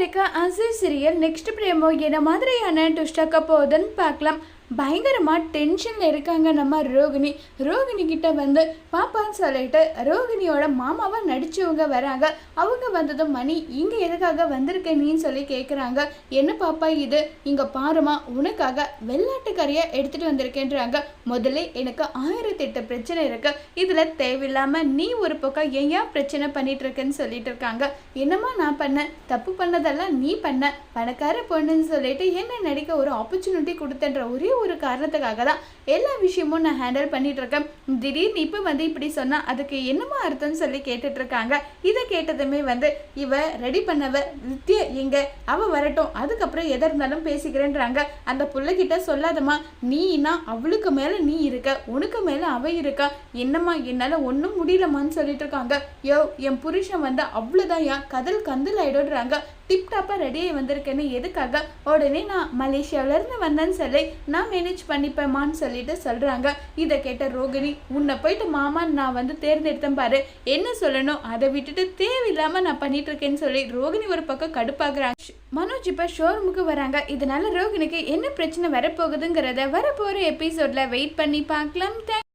இருக்க அசல் serial next பிரேமோ என்ன மாதிரியான டுஸ்டாக்க போகுதுன்னு பார்க்கலாம். பயங்கரமாக டென்ஷனில் இருக்காங்க நம்ம ரோகிணி. ரோகிணி கிட்ட வந்து பாப்பான்னு சொல்லிட்டு ரோகிணியோட மாமாவாக நடித்தவங்க வராங்க. அவங்க வந்ததும் மணி இங்கே எதுக்காக வந்திருக்க நீன்னு சொல்லி கேட்குறாங்க என்ன பாப்பா இது? இங்கே பாருமா உனக்காக வெள்ளாட்டுக்கறியை எடுத்துகிட்டு வந்திருக்கேன்றாங்க. முதல்ல எனக்கு ஆயிரத்தி எட்டு பிரச்சனை இருக்குது இதில் தேவையில்லாமல் நீ ஒரு பக்கம் ஏன் பிரச்சனை பண்ணிட்டு இருக்கேன்னு சொல்லிட்டு இருக்காங்க. என்னம்மா நான் பண்ணேன் தப்பு பண்ணதெல்லாம் நீ பண்ண. பணக்கார பொண்ணுன்னு சொல்லிட்டு என்ன நடிக்க ஒரு ஆப்பர்ச்சுனிட்டி கொடுத்தன்ற ஒரே ஒரு காரணத்துக்காக தான் எல்லா விஷயமும் நான் ஹேண்டில் பண்ணிகிட்ருக்கேன் திடீர்னு இப்போ வந்து இப்படி சொன்னால் அதுக்கு என்னமா அர்த்தம்னு சொல்லி கேட்டுட்ருக்காங்க இதை கேட்டதுமே வந்து இவ ரெடி பண்ணவ வித்யா எங்க? அவ வரட்டும். அதுக்கப்புறம் எதை இருந்தாலும் பேசிக்கிறேன்றாங்க. அந்த பிள்ளைகிட்ட சொல்லாதம்மா. நீனா அவளுக்கு மேலே நீ இருக்க. உனக்கு மேலே அவ இருக்கா. என்னம்மா என்னால் ஒன்றும் முடியலம்மான்னு சொல்லிட்டு இருக்காங்க யோ என் புருஷன் வந்து அவ்வளோதான் யா. கதல் கந்தல் ஆயிடுறாங்க டிப்டாப்பாக ரெடியாகி வந்திருக்கேன்னு எதுக்காக? உடனே நான் மலேசியாவிலேருந்து வந்தேன்னு சொல்லி நான் மேனேஜ் பண்ணிப்பேமான்னு சொல்லிட்டு சொல்கிறாங்க இதை கேட்ட ரோகிணி உன்னை போயிட்டு மாமான்னு நான் வந்து தேர்ந்தெடுத்தேன் பாரு. என்ன சொல்லணும்? அதை விட்டுட்டு தேவையில்லாமல் நான் பண்ணிட்டு இருக்கேன்னு சொல்லி ரோகிணி ஒரு பக்கம் கடுப்பாகிறாங்க மனோஜ் இப்போ ஷோரூமுக்கு வராங்க. இதனால ரோகிணிக்கு என்ன பிரச்சனை வரப்போகுதுங்கிறத வரப்போகிற எபிசோடில் வெயிட் பண்ணி பார்க்கலாம் தேங்க்